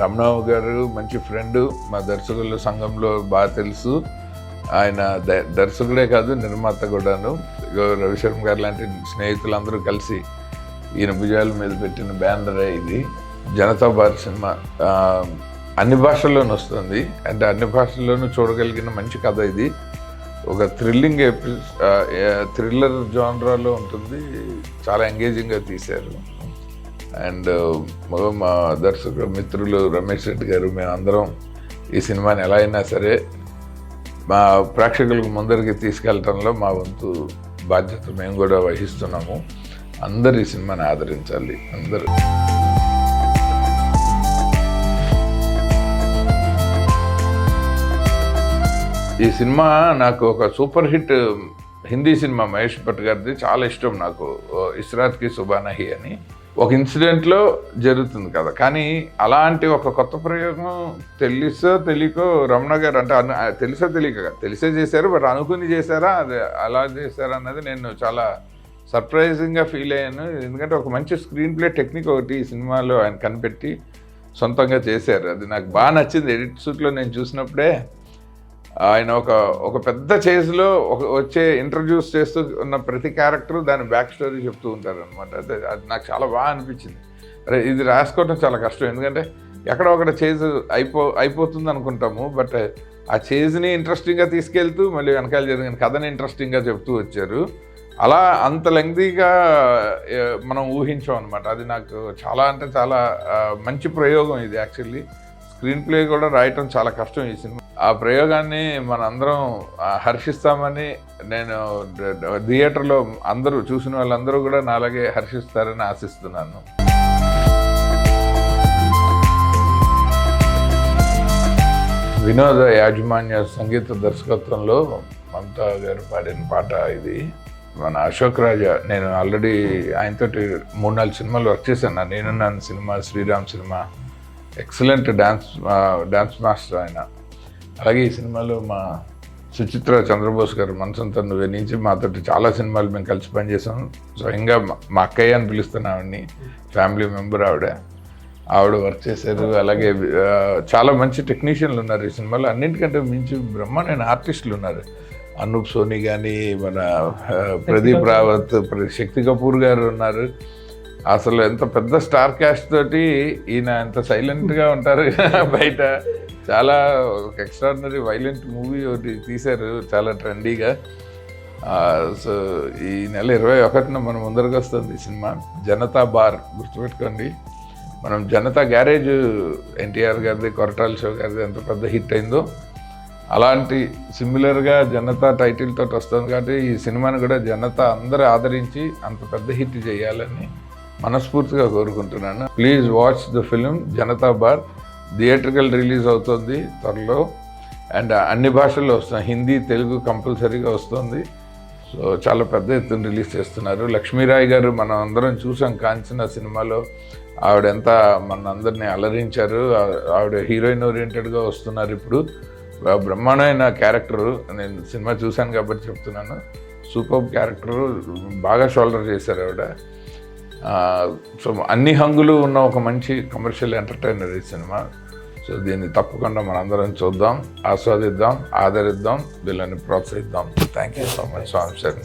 రమణావు గారు మంచి ఫ్రెండ్ మా దర్శకుల సంఘంలో బాగా తెలుసు. ఆయన ద- దర్శకుడే కాదు నిర్మాత కూడాను. రవిశర్మ గారు లాంటి స్నేహితులందరూ కలిసి ఈయన భుజాల మీద పెట్టిన బ్యానరే ఇది. జనతా భారత్ సినిమా. అన్ని భాషల్లోనూ వస్తుంది. అంటే అన్ని భాషల్లోనూ చూడగలిగిన మంచి కథ ఇది. ఒక థ్రిల్లింగ్ ఎపి థ్రిల్లర్ జానరాలో ఉంటుంది. చాలా ఎంగేజింగ్గా తీశారు. అండ్ మా దర్శకుడు మిత్రులు రమేష్ రెడ్డి గారు మేమందరం ఈ సినిమాని ఎలా అయినా సరే మా ప్రేక్షకులకు ముందరికి తీసుకెళ్ళటంలో మా వంతు బాధ్యత మేము కూడా వహిస్తున్నాము. అందరు ఈ సినిమాని ఆదరించాలి. అందరూ. ఈ సినిమా నాకు ఒక super hit Hindi cinema Mahesh Bhatt గారిది. చాలా ఇష్టం నాకు. ఇస్రాత్కి సుబానహి అని. ఒక ఇన్సిడెంట్లో జరుగుతుంది కదా. కానీ అలాంటి ఒక కొత్త ప్రయోగం తెలుసో తెలియకో రమణ గారు అంటే అను తెలుసో తెలియక తెలిసే చేశారు బట్ అనుకుని చేశారా? అది అలా చేశారా అన్నది నేను చాలా సర్ప్రైజింగ్గా ఫీల్ అయ్యాను. ఎందుకంటే ఒక మంచి స్క్రీన్ ప్లే టెక్నిక్ ఒకటి ఈ సినిమాలో ఆయన కనిపెట్టి సొంతంగా చేశారు. అది నాకు బాగా నచ్చింది. ఎడిట్ సూట్లో నేను చూసినప్పుడే ఆయన ఒక ఒక పెద్ద చేజ్లో ఒక వచ్చే ఇంట్రడ్యూస్ చేస్తూ ఉన్న ప్రతి క్యారెక్టర్ దాని బ్యాక్ స్టోరీ చెప్తూ ఉంటారు అనమాట అది అది నాకు చాలా బాగా అనిపించింది. అరే ఇది రాసుకోవడం చాలా కష్టం. ఎందుకంటే ఎక్కడో ఒకటి చేజ్ అయిపో అయిపోతుంది అనుకుంటాము బట్ ఆ చేజ్ని ఇంట్రెస్టింగ్గా తీసుకెళ్తూ మళ్ళీ వెనకాల జరిగిన కథని ఇంట్రెస్టింగ్గా చెప్తూ వచ్చారు. అలా అంత లెంగ్దీగా మనం ఊహించాం అనమాట అది నాకు చాలా అంటే చాలా మంచి ప్రయోగం ఇది యాక్చువల్లీ స్క్రీన్ ప్లే కూడా రాయటం చాలా కష్టం ఈ సినిమా. ఆ ప్రయోగాన్ని మనందరం హర్షిస్తామని నేను థియేటర్లో అందరూ చూసిన వాళ్ళందరూ కూడా నాలాగే హర్షిస్తారని ఆశిస్తున్నాను. వినోద యాజమాన్య సంగీత దర్శకత్వంలో మమతా గారు పాడిన పాట ఇది. మన అశోక్ రాజా నేను ఆల్రెడీ ఆయనతోటి మూడు నాలుగు సినిమాలు వర్క్ చేశాను. నేను నన్ను cinema Sriram cinema excellent dance dance master ఆయన. అలాగే ఈ సినిమాలో మా సుచిత్ర చంద్రబోస్ గారు మనసంతా నువ్వే నుంచి మాతోటి చాలా సినిమాలు మేము కలిసి పనిచేసాం. స్వయంగా మా- మా అక్కయ్య అని పిలుస్తాను ఆవిడని ఫ్యామిలీ మెంబర్ ఆవిడ. ఆవిడ వర్క్ చేశారు. అలాగే చాలా మంచి టెక్నీషియన్లు ఉన్నారు ఈ సినిమాలో. అన్నింటికంటే మించి బ్రహ్మాండమైన ఆర్టిస్టులు ఉన్నారు. అనూప్ సోని కానీ మన ప్రదీప్ రావత్ శక్తి కపూర్ గారు ఉన్నారు. అసలు ఎంత పెద్ద స్టార్ క్యాస్ట్ తోటి ఈయన ఎంత సైలెంట్గా ఉంటారు బయట. చాలా ఒక ఎక్స్ట్రాడినరీ వైలెంట్ మూవీ ఒకటి తీశారు చాలా ట్రెండీగా సో ఈ నెల ఇరవై ఒకటిన మన ముందరకు వస్తుంది ఈ సినిమా. జనతా బార్ గుర్తుపెట్టుకోండి. మనం జనతా గ్యారేజ్ ఎన్టీఆర్ గారిది కొరటాల షో గారిది ఎంత పెద్ద హిట్ అయిందో. అలాంటి సిమిలర్గా జనతా టైటిల్ తోటి వస్తుంది కాబట్టి ఈ సినిమాని కూడా జనతా అందరూ ఆదరించి అంత పెద్ద హిట్ చేయాలని మనస్ఫూర్తిగా కోరుకుంటున్నాను. Please watch the film Janata bar theatrical release అవుతుంది త్వరలో. అండ్ uh, అన్ని భాషల్లో వస్తుంది హిందీ తెలుగు కంపల్సరీగా వస్తుంది. సో చాలా పెద్ద ఎత్తున రిలీజ్ చేస్తున్నారు. లక్ష్మీరాయ్ గారు మనం అందరం చూసాం కాంచన సినిమాలో. ఆవిడ ఎంత మన అందరినీ అలరించారు. ఆవిడ హీరోయిన్ ఓరియంటెడ్గా వస్తున్నారు ఇప్పుడు. బ్రహ్మాండమైన క్యారెక్టరు నేను సినిమా చూశాను కాబట్టి చెప్తున్నాను. సూపర్ క్యారెక్టరు బాగా షోల్డర్ చేశారు ఆవిడ. సో అన్ని హంగులు ఉన్న ఒక మంచి కమర్షియల్ ఎంటర్టైనర్ ఈ సినిమా. సో దీన్ని తప్పకుండా మనందరం చూద్దాం ఆస్వాదిద్దాం ఆదరిద్దాం వీళ్ళని ప్రోత్సహిద్దాం. Thank you so much Swami sir